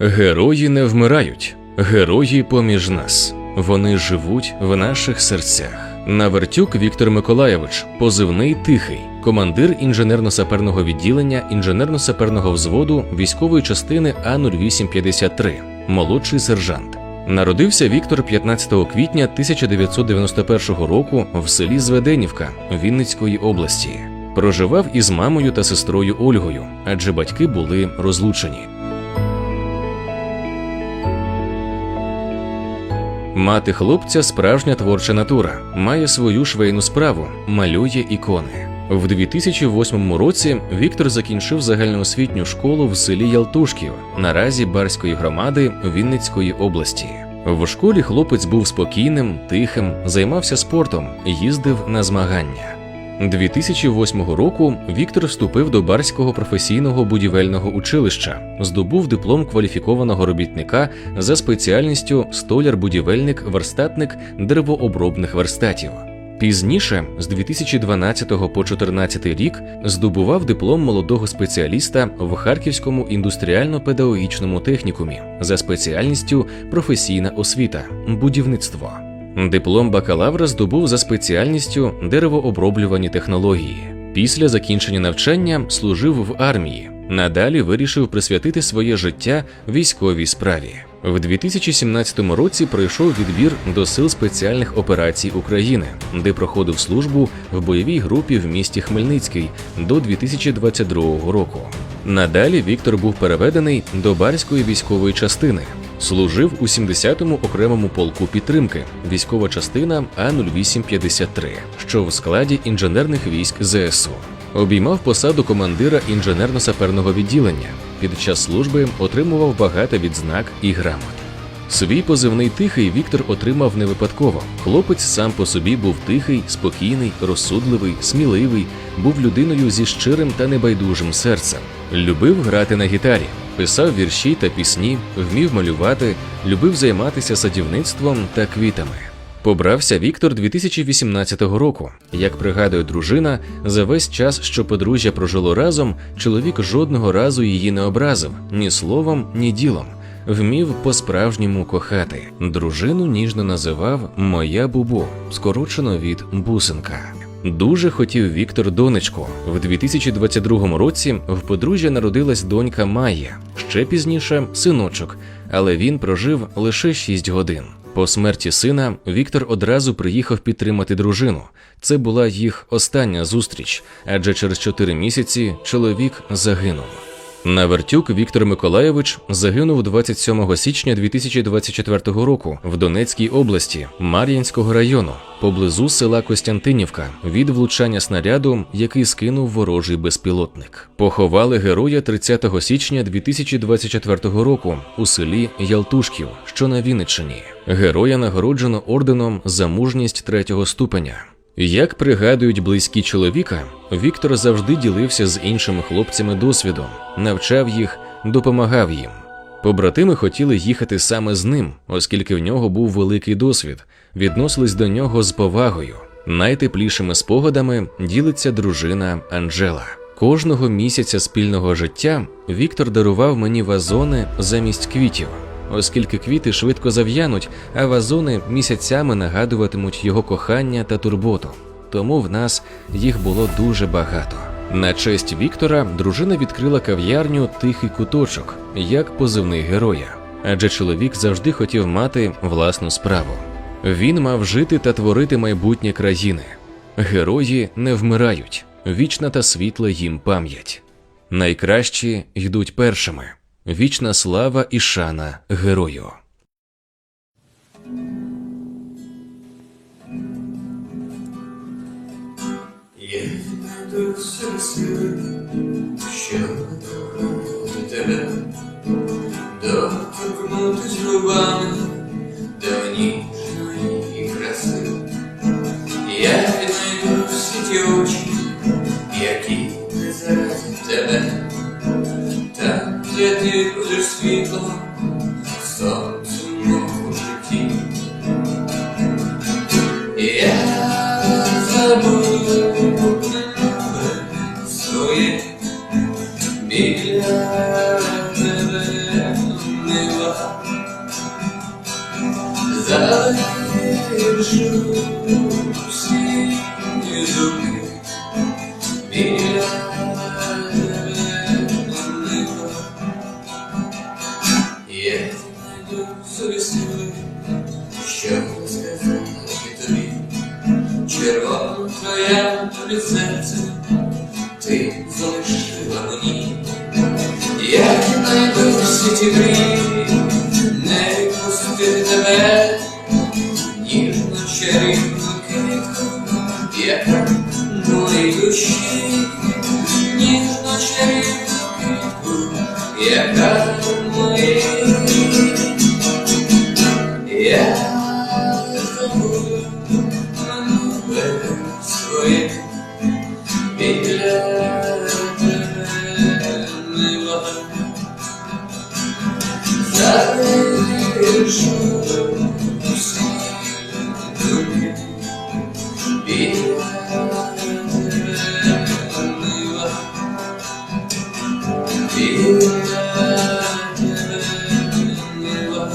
Герої не вмирають, герої поміж нас. Вони живуть в наших серцях. Навертюк Віктор Миколаєвич, позивний тихий, командир інженерно-саперного відділення інженерно-саперного взводу військової частини А 0853 молодший сержант. Народився Віктор 15 квітня 1991 року в селі Зведенівка Вінницької області. Проживав із мамою та сестрою Ольгою, адже батьки були розлучені. Мати хлопця справжня творча натура, має свою швейну справу, малює ікони. В 2008 році Віктор закінчив загальноосвітню школу в селі Ялтушків, наразі Барської громади Вінницької області. В школі хлопець був спокійним, тихим, займався спортом, їздив на змагання. 2008 року Віктор вступив до Барського професійного будівельного училища, здобув диплом кваліфікованого робітника за спеціальністю столяр-будівельник, верстатник деревообробних верстатів. Пізніше, з 2012 по 2014 рік, здобував диплом молодого спеціаліста в Харківському індустріально-педагогічному технікумі за спеціальністю професійна освіта будівництво. Диплом бакалавра здобув за спеціальністю деревооброблювані технології. Після закінчення навчання служив в армії. Надалі вирішив присвятити своє життя військовій справі. В 2017 році пройшов відбір до Сил спеціальних операцій України, де проходив службу в бойовій групі в місті Хмельницький до 2022 року. Надалі Віктор був переведений до Барської військової частини, Служив у 70-му окремому полку підтримки, військова частина А0853, що в складі інженерних військ ЗСУ. Обіймав посаду командира інженерно-саперного відділення. Під час служби отримував багато відзнак і грамот. Свій позивний тихий Віктор отримав не випадково. Хлопець сам по собі був тихий, спокійний, розсудливий, сміливий, був людиною зі щирим та небайдужим серцем. Любив грати на гітарі, писав вірші та пісні, вмів малювати, любив займатися садівництвом та квітами. Побрався Віктор 2018 року. Як пригадує дружина, за весь час, що подружжя прожило разом, чоловік жодного разу її не образив ні словом, ні ділом. Вмів по-справжньому кохати. Дружину ніжно називав Моя Бубу, скорочено від бусинка. Дуже хотів Віктор донечку. В 2022 році в подружжя народилась донька Майя, ще пізніше синочок, але він прожив лише 6 годин. По смерті сина Віктор одразу приїхав підтримати дружину. Це була їх остання зустріч, адже через 4 місяці чоловік загинув. Навертюк Віктор Миколаєвич загинув 27 січня 2024 року в Донецькій області Мар'їнського району поблизу села Костянтинівка від влучання снаряду, який скинув ворожий безпілотник. Поховали героя 30 січня 2024 року у селі Ялтушків, що на Вінниччині. Героя нагороджено орденом за мужність третього ступеня. Як пригадують близькі чоловіка, Віктор завжди ділився з іншими хлопцями досвідом, навчав їх, допомагав їм. Побратими хотіли їхати саме з ним, оскільки в нього був великий досвід, відносились до нього з повагою. Найтеплішими спогадами ділиться дружина Анжела. Кожного місяця спільного життя Віктор дарував мені вазони замість квітів оскільки квіти швидко зав'януть, а вазони місяцями нагадуватимуть його кохання та турботу. Тому в нас їх було дуже багато. На честь Віктора дружина відкрила кав'ярню Тихий куточок як позивний героя, адже чоловік завжди хотів мати власну справу. Він мав жити та творити майбутнє країни. Герої не вмирають, вічна та світла їм пам'ять. Найкращі йдуть першими. Вічна слава і шана герою. Що тебе, доторкнутись губами до ніжної краси. Я віднайду всі ті очі, які не заразять тебе, там, де ти будеш світло, сонцю мого житті. Я забуду своє біля тебе неба. Залишу всі думки. Знайду собі сили, щоб сказати? Тобі, червона твоя тобі серце, ти залишила мені. Я знайду всі ті мрії, не відпустити тебе, ніжно чарівну квітку, яка в моїй душі, ніжно чарівну квітку, яка в koyup bekledim var? Sarhoşum sarhoşum Bilmedim mi var? Bilmedim var?